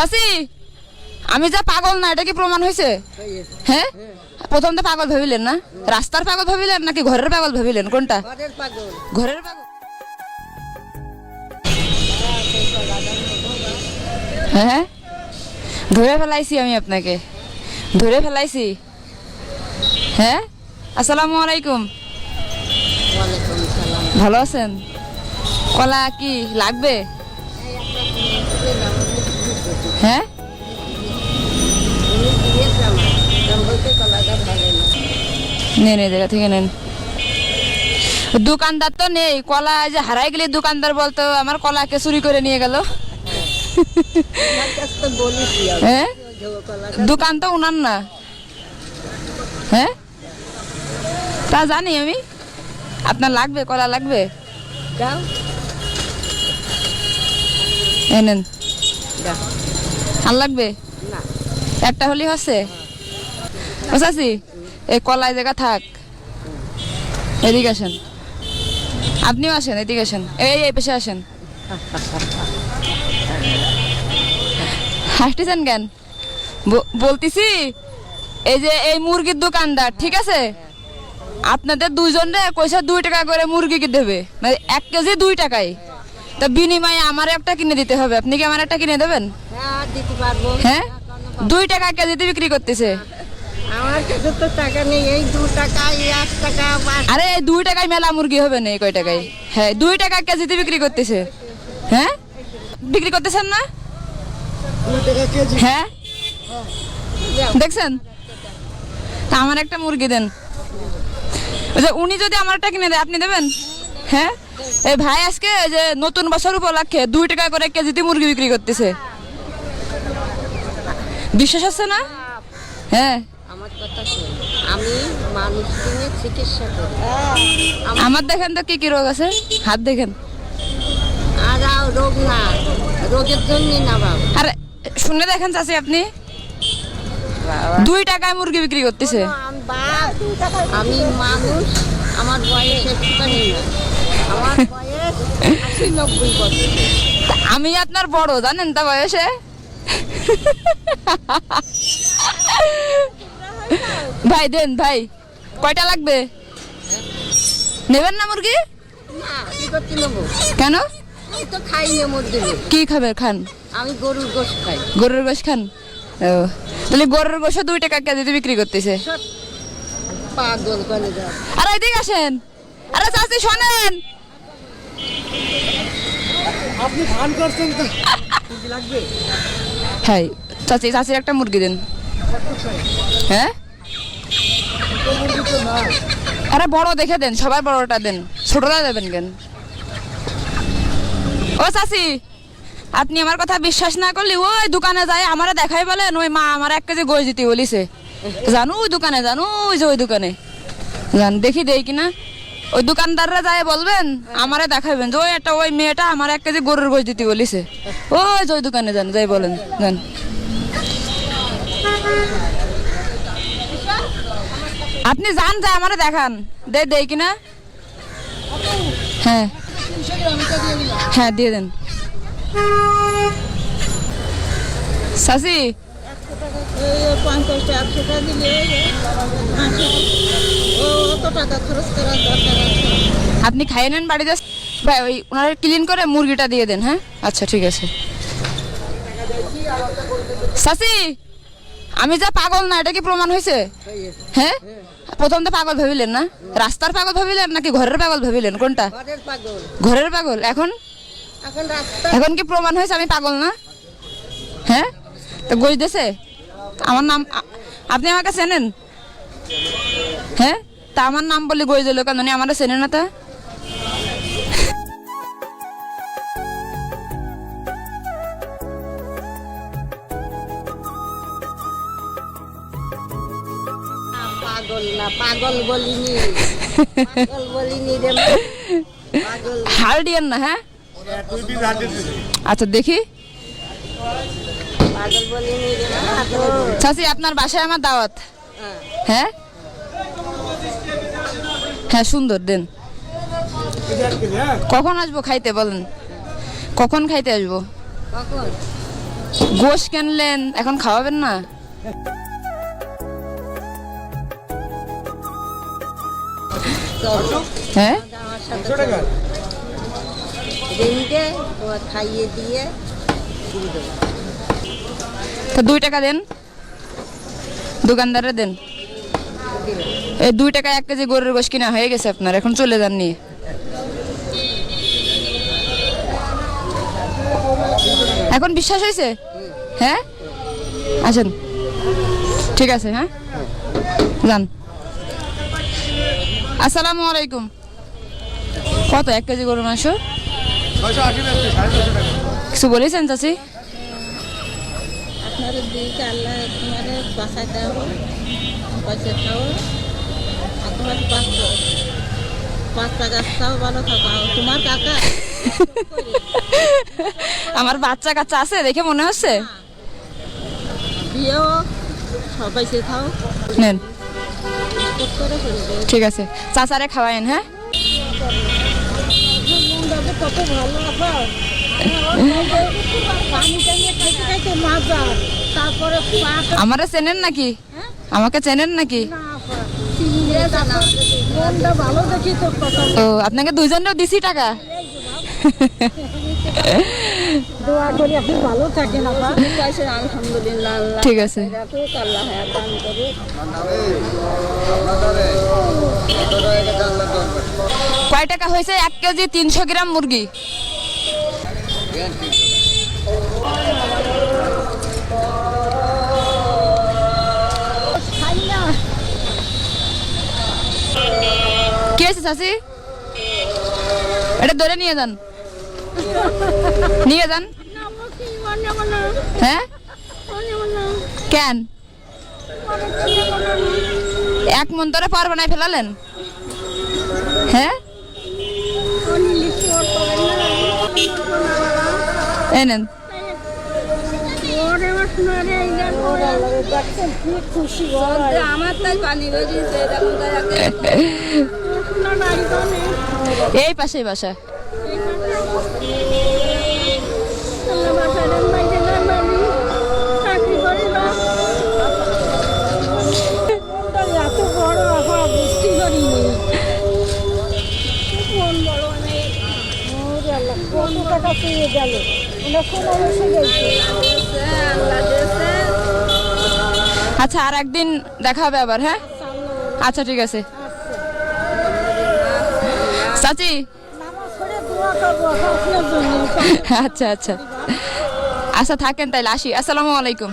চাচি আমি যা পাগল না এটা কি প্রমাণ হয়েছে হ্যাঁ প্রথম তো পাগল ভাবিলেন না? রাস্তার পাগল ভাবিলেন নাকি ঘরের পাগল ভাবিলেন? কোনটা? ঘরের পাগল। হ্যাঁ ধরে ফেলাইছি আমি আপনাকে। ধরে ফেলাইছি। হ্যাঁ আসসালামু আলাইকুম। ভালো আছেন? কলা কি লাগবে? হ্যাঁ? নেন এই জায়গা থেকে নেন দোকানদার তো নেই কলা যে হারাই গেলে দোকানদার বলতো আমার কলাকে চুরি করে নিয়ে গেল। হ্যাঁ? দোকান তো উনার না। হ্যাঁ? তা জানি আমি। আপনার লাগবে কলা লাগবে? দাও। এই নেন। দাও। আর লাগবে? একটা হলি হচ্ছে? চাচি এই কলাই জায়গা থাক। এদিকে আসেন। আপনিও আসেন এদিকে আসেন। এই এই পেশে আসেন। হাসতেছেন কেন? বলতেছি এই যে এই মুরগির দোকানদার ঠিক আছে? আপনাদের দুইজনে কইসা দুই টাকা করে মুরগি কি দেবে মানে এক কেজি দুই টাকায়। তা বিনিময়ে আমার একটা কিনে দিতে হবে। আপনি কি আমার একটা কিনে দেবেন? হ্যাঁ হ্যাঁ? দুই টাকা কেজিতে বিক্রি করতেছে। আমার কাছে টাকা নেই এই দু টাকা এক টাকা আরে দুই টাকায় মেলা মুরগি হবে না কয় টাকায়? হ্যাঁ দুই টাকা কেজিতে বিক্রি করতেছে। হ্যাঁ? বিক্রি করতেছেন না? হ্যাঁ? দেখছেন? তা আমার একটা মুরগি দেন। ওই উনি যদি আমার একটা কিনে দেয় আপনি দেবেন? হ্যাঁ? এই ভাই আজকে যে নতুন বছর উপলক্ষে দুই টাকা করে কেজিতে মুরগি বিক্রি করতেছে। বিশ্বাস আছে না? হ্যাঁ। আমার কথা আমি মানুষ চিকিৎসা করি। আমার দেখেন তো কি কি রোগ আছে? হাত দেখেন। আর রোগ না। রোগের জন্যই না বাবা। আরে শুনে দেখেন চাচি আপনি। দুই টাকায় মুরগি বিক্রি করতেছে। আমি আমি মানুষ। আমার বয়স একটুখানি না। আমি আপনার বড় জানেন তা বয়সে? ভাই দেন ভাই কয়টা লাগবে? নেবেন না মুরগি? কি কেন? কি খাবে খান? আমি গরুর গোশ খাই। গরুর গোশ খান? ও তাহলে গরুর গোশ দুই টাকা কেজিতে বিক্রি করতেছে। আরে এদিকে আসেন। আরে চাচি শোনেন। আপনি ফান করছেন তো। হ্যাঁ চাচি, চাচির একটা মুরগি দেন। হ্যাঁ? আরে বড় দেখে দেন সবার বড়টা দেন। ছোটটা দেবেন কেন? ও চাচি, আপনি আমার কথা বিশ্বাস না করলে ওই দোকানে যায়, আমারে দেখাই বলেন, ওই মা আমার এক কেজি গই দিতে বলিছে। জানো ওই দোকানে, জানো ওই যে ওই দোকানে। জান, দেখি দেই কিনা। ওই দোকানদাররা যায় বলবেন, আমারে দেখাবেন যে ওই একটা ওই মেয়েটা আমার এক কেজি গরুর গোশ দিতে বলিছে। ওই ওই দোকানে যান, যাই বলেন, যান। আপনি যান যায় আমারে দেখান। দে, দেই কিনা? হ্যাঁ। হ্যাঁ দিয়ে দেন। সাসি? আপনি খাইয়ে নেন বাড়িতে ভাই, ওই ওনারা ক্লিন করে মুরগিটা দিয়ে দেন হ্যাঁ? আচ্ছা ঠিক আছে। সাসি, আমি যা পাগল না, এটা কি প্রমাণ হয়েছে? হ্যাঁ? প্রথম তো পাগল ভাবিলেন না? রাস্তার পাগল ভাবিলেন নাকি ঘরের পাগল ভাবিলেন? কোনটা? ঘরের পাগল। এখন? এখন কি প্রমাণ হয়েছে আমি পাগল না? হ্যাঁ? তো গই দেছে আমার নাম আপনি আমাকে চেনেন? হ্যাঁ? তা আমার নাম বলে গই দিল কেন? উনি আমারও চেনে না তা। পাগল না পাগল বলিনি। পাগল বলিনি রে পাগল। হাল না হ্যাঁ? আচ্ছা দেখি। চাচি আপনার বাসায় আমার দাওয়াত। হ্যাঁ। হ্যাঁ সুন্দর, দেন। কখন আসব খাইতে, বলেন? কখন খাইতে আসব? গোশ কিনলেন, এখন খাওয়াবেন না? খাইয়ে দিয়ে তো দুই টাকা দেন। দোকানদারে দেন। এই দুই টাকা এক কেজি গরুর গোশ কিনা হয়ে গেছে আপনার, এখন চলে যান নিয়ে এখন বিশ্বাস হয়েছে? হ্যাঁ? আসেন। ঠিক আছে হ্যাঁ? যান। আসসালামু আলাইকুম। কত, এক কেজি গরুর মাংস? কিছু বলেছেন, চাচি? পয়সা খাও। আর তোমার পাঁচ পাঁচ টাকা খাও ভালো থাকো। তোমার কাকা? আমার বাচ্চা কাচ্চা আছে দেখে মনে হচ্ছে? বিয়েও সবাই সে খাও। নেন। ঠিক আছে। চাচারে খাওয়ায়েন হ্যাঁ? কত ভালো আবার পানি টানিয়ে খাইতে খাইতে মাজা আমারে চেনেন নাকি? আমাকে চেনেন নাকি? ও আপনাকে দুইজনেও দিছি টাকা? ঠিক আছে। কয় টাকা হয়েছে? এক কেজি তিনশো গ্রাম মুরগি। কি আছে চাচি? এটা ধরে নিয়ে যান। নিয়ে যান। হ্যাঁ? কেন? এক মন তোরা পার বানাই ফেলালেন? হ্যাঁ? এই নেন। আমার তাই পানি বেরিয়েছে এই পাশে বাসা। আচ্ছা আর একদিন দেখা হবে আবার হ্যাঁ? আচ্ছা ঠিক আছে। চাচি? আচ্ছা আচ্ছা। আচ্ছা থাকেন তাইলে আসি। আসসালামু আলাইকুম।